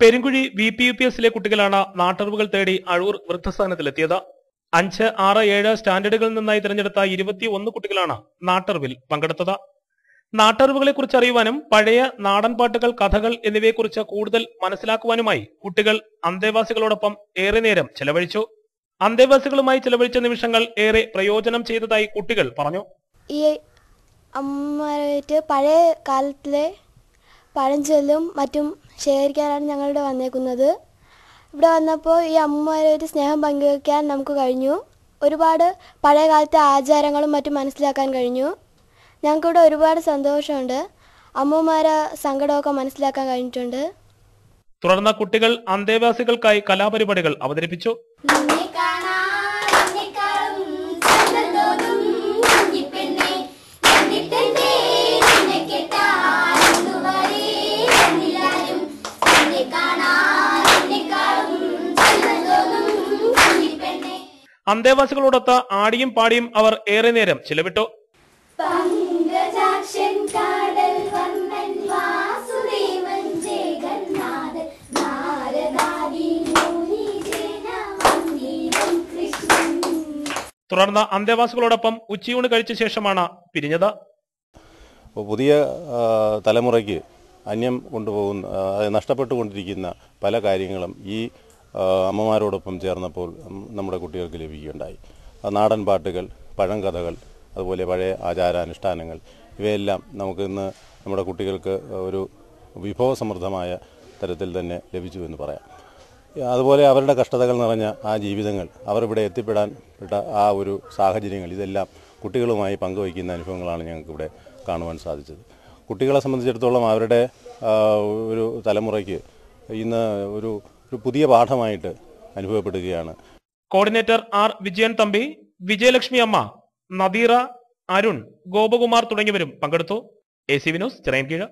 Perunguzhi V P U P എസിലെ കുട്ടികളാണ് നാട്ടറിവുകൾ തേടി അഴൂർ വൃദ്ധസ്ഥാനത്തിലെത്തിയത് അഞ്ച് ആറ് ഏഴ് സ്റ്റാൻഡേർഡുകളിൽ നിന്നായി തിരഞ്ഞെടുത്ത ഇരുപത്തി ഒന്ന് കുട്ടികളാണ് നാട്ടറിവിൽ പങ്കെടുത്തത് നാട്ടറിവുകളെ കുറിച്ച് അറിയുവാനും പഴയ നാടൻ പാട്ടുകൾ കഥകൾ എന്നിവയെക്കുറിച്ച് കൂടുതൽ മനസ്സിലാക്കുവാനുമായി കുട്ടികൾ അന്തേവാസികളോടൊപ്പം ഏറെ നേരം ചെലവഴിച്ചു അന്തേവാസികളുമായി ചെലവഴിച്ച നിമിഷങ്ങൾ ഏറെ പ്രയോജനം ചെയ്തതായി കുട്ടികൾ പറഞ്ഞു ഈ അമ്മ പഴയ കാലത്തിലെ പഴഞ്ചൊല്ലും മറ്റും ശേഖരിക്കാനാണ് ഞങ്ങളിവിടെ വന്നേക്കുന്നത്. ഇവിടെ വന്നപ്പോൾ ഈ അമ്മമാരായിട്ട് സ്നേഹം പങ്കുവയ്ക്കാൻ നമുക്ക് കഴിഞ്ഞു. ഒരുപാട് പഴയ കാലത്തെ ആചാരങ്ങളും മറ്റും മനസ്സിലാക്കാൻ കഴിഞ്ഞു. ഞങ്ങൾക്കിവിടെ ഒരുപാട് സന്തോഷമുണ്ട്. അമ്മമാരെ സങ്കടമൊക്കെ മനസ്സിലാക്കാൻ കഴിഞ്ഞിട്ടുണ്ട്. തുടർന്ന് കുട്ടികൾ അന്തേവാസികൾക്കായി കലാപരിപാടികൾ അവതരിപ്പിച്ചു. അന്തേവാസികളോടൊത്ത് ആടിയും പാടിയും അവർ ഏറെ നേരം ചിലവിട്ടു. തുടർന്ന് അന്തേവാസികളോടൊപ്പം ഉച്ചയൂണ് കഴിച്ച ശേഷമാണ് പിരിഞ്ഞത്. പുതിയ തലമുറയ്ക്ക് അന്യം കൊണ്ടുപോകുന്ന നഷ്ടപ്പെട്ടുകൊണ്ടിരിക്കുന്ന പല കാര്യങ്ങളും ഈ അമ്മമാരോടൊപ്പം ചേർന്നപ്പോൾ നമ്മുടെ കുട്ടികൾക്ക് ലഭിക്കുകയുണ്ടായി. നാടൻ പാട്ടുകൾ പഴങ്കഥകൾ അതുപോലെ പഴയ ആചാരാനുഷ്ഠാനങ്ങൾ ഇവയെല്ലാം നമുക്ക് ഇന്ന് നമ്മുടെ കുട്ടികൾക്ക് ഒരു വിഭവസമൃദ്ധമായ തരത്തിൽ തന്നെ ലഭിച്ചു എന്ന് പറയാം. അതുപോലെ അവരുടെ കഷ്ടതകൾ നിറഞ്ഞ ആ ജീവിതങ്ങൾ അവർ ഇവിടെ എത്തിപ്പെടാൻ പെട്ട ആ ഒരു സാഹചര്യങ്ങൾ ഇതെല്ലാം കുട്ടികളുമായി പങ്കുവയ്ക്കുന്ന അനുഭവങ്ങളാണ് ഞങ്ങൾക്കിവിടെ കാണുവാൻ സാധിച്ചത്. കുട്ടികളെ സംബന്ധിച്ചിടത്തോളം അവരുടെ ഒരു തലമുറയ്ക്ക് ഇന്ന് ഒരു ഒരു പുതിയ പാഠമായിട്ട് അനുഭവപ്പെടുകയാണ്. കോർഡിനേറ്റർ ആർ വിജയൻ തമ്പി വിജയലക്ഷ്മി അമ്മ നദീറ അരുൺ ഗോപകുമാർ തുടങ്ങിയവരും പങ്കെടുത്തു. A C Vinos Chirayinkeezhu